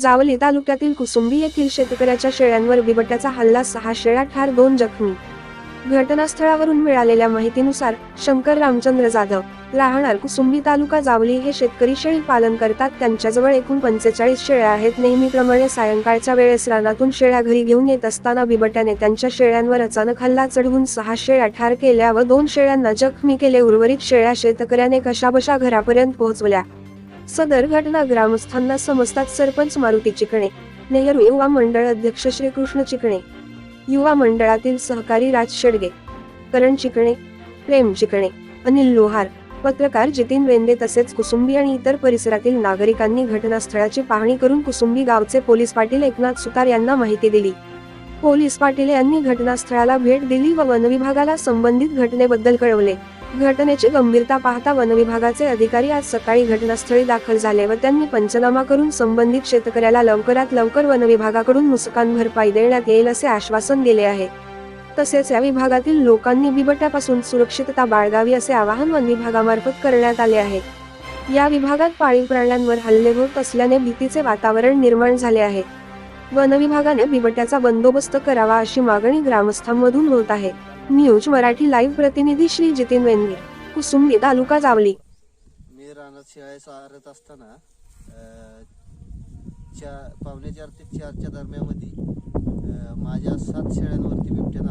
जावली तालुक्यातील कुसुंबी येथील शेतकऱ्याच्या शेळ्यांवर बिबट्याचा हल्ला सहा शेळ्या ठार दोन जखमी. घटनास्थळावरून मिळालेल्या माहितीनुसार शंकर रामचंद्र जाधव राहणार कुसुंबी तालुका जावली हे शेतकरी शेळी पालन करतात. त्यांच्याजवळ एकूण पंचेचाळीस शेळ्या आहेत. नेहमीप्रमाणे सायंकाळच्या वेळेस रानातून शेळ्या घरी घेऊन येत असताना बिबट्याने त्यांच्या शेळ्यांवर अचानक हल्ला चढवून सहा शेळ्या ठार केल्या व दोन शेळ्यांना जखमी केले. उर्वरित शेळ्या शेतकऱ्याने कशाबशा घरापर्यंत पोहोचवल्या. सदर घटना ग्रामस्थांना समजतात सरपंच मारुती चिकणे नेहरू युवा मंडळ अध्यक्ष श्रीकृष्ण चिकणे युवा मंडळातील सहकारी राज शेडगे करण चिकणे प्रेम चिकणे अनिल लोहार पत्रकार जितीन वेंदे तसेच कुसुंबी आणि इतर परिसरातील नागरिकांनी घटनास्थळाची पाहणी करून कुसुंबी गावचे पोलीस पाटील एकनाथ सुतार यांना माहिती दिली. पोलीस पाटील यांनी घटनास्थळाला भेट दिली व वनविभागाला संबंधित घटनेबद्दल कळवले. घटनेची गंभीरता पाहता वनविभागाचे अधिकारी आज सकाळी घटनास्थळी दाखल झाले व त्यांनी पंचनामा करून संबंधित शेतकऱ्याला लवकरात लवकर वनविभागाकडून नुकसान भरपाई देण्यात येईल असे आश्वासन दिले आहे. तसेच या विभागातील लोकांनी बिबट्यापासून सुरक्षितता बाळगावी असे आवाहन वन विभागामार्फत करण्यात आले आहे. या विभागात पाळीव प्राण्यांवर हल्ले होत असल्याने भीतीचे वातावरण निर्माण झाले आहे. वन विभागाने बिबट्याचा बंदोबस्त करावा अशी मागणी ग्रामस्थांमधून होत आहे. न्यूज मराठी लाईव्ह प्रतिनिधी श्री जितीन वेंगे कुसुंबी तालुका जावली. मी रानात शेळ्या चारत असताना अं, पावणे चार ते चारच्या दरम्यामध्ये माझ्या सात शेळ्यांवरती बिबट्या